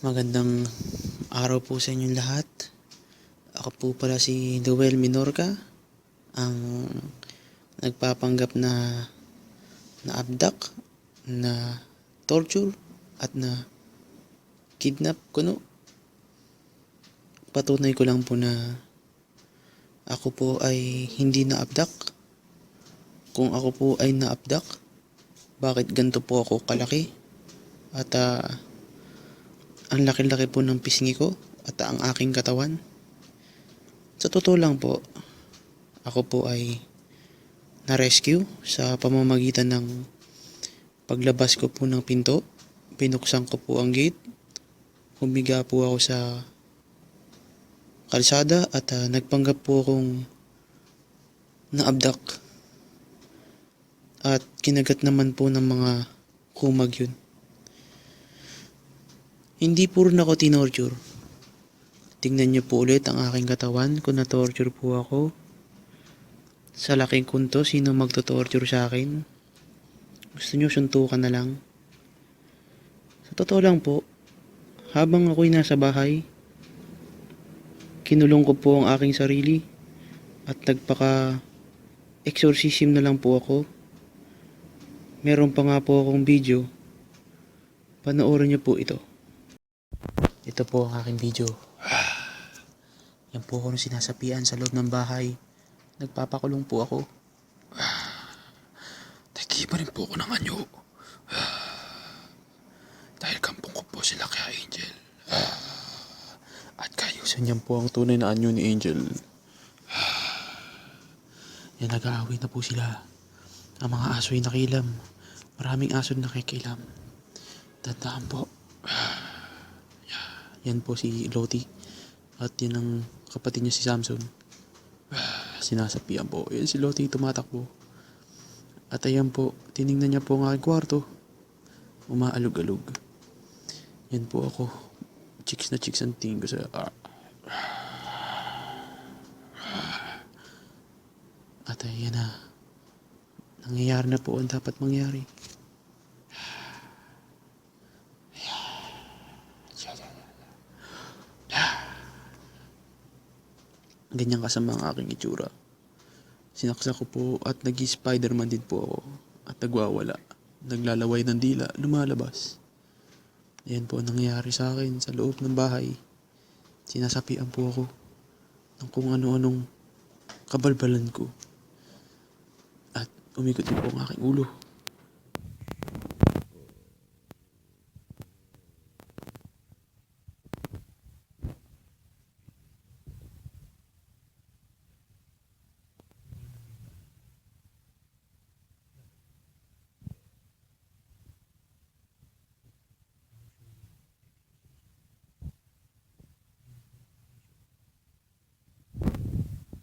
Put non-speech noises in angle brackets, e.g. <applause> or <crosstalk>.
Magandang araw po sa inyong lahat. Ako po pala si Noel Minorca, ang nagpapanggap na na abduct, na torture, at na kidnap kuno. Patunay ko lang po na ako po ay hindi na abduct. Kung ako po ay na abduct, bakit ganito po ako kalaki? At ah, ang laki-laki po ng pisngi ko at ang aking katawan. Sa totoo lang po, ako po ay na-rescue sa pamamagitan ng paglabas ko po ng pinto. Pinuksan ko po ang gate. Humiga po ako sa kalsada at ah, nagpanggap po akong naabdak. At kinagat naman po ng mga kumag yun. Hindi po rin ako tinorture. Tingnan niyo po ulit ang aking katawan kung na-torture po ako. Sa laking kunto, sino magto-torture sa akin? Gusto niyo suntukan na lang? Sa totoo lang po, habang ako'y nasa bahay, kinulong ko po ang aking sarili at nagpaka exorcism na lang po ako. Meron pa nga po akong video. Panoorin niyo po ito. Ito po ang aking video. Yan po ako nung sinasapian sa loob ng bahay. Nagpapakulong po ako. Tagi pa rin po ako ng anyo. Dahil kampong ko po sila kay Angel. At kayo, Gusto niyan po ang tunay na anyo ni Angel. Yan nag-aaway na po sila. Ang mga aso ay nakilam. Maraming aso na nakikilam. Tandaan po. Yan po si Loti. At yan ang kapatid niya si Samson. <sighs> Sinasapian po. Yan si Loti tumatakbo. At ayan po, tiningnan niya po ang aking kwarto. Umaalog-alog. Yan po ako. Chicks na chicks ang tingin ko sa... <sighs> At ayan na. Nangyayari na po ang dapat mangyari. Ganyan kasama ang aking itsura. Sinaksak ko po at nag spiderman din po ako. At nagwawala. Naglalaway ng dila, lumalabas. Ayan po ang nangyayari sa akin sa loob ng bahay. Sinasapian po ako ng kung ano-anong kabalbalan ko. At umikot din po ang aking ulo.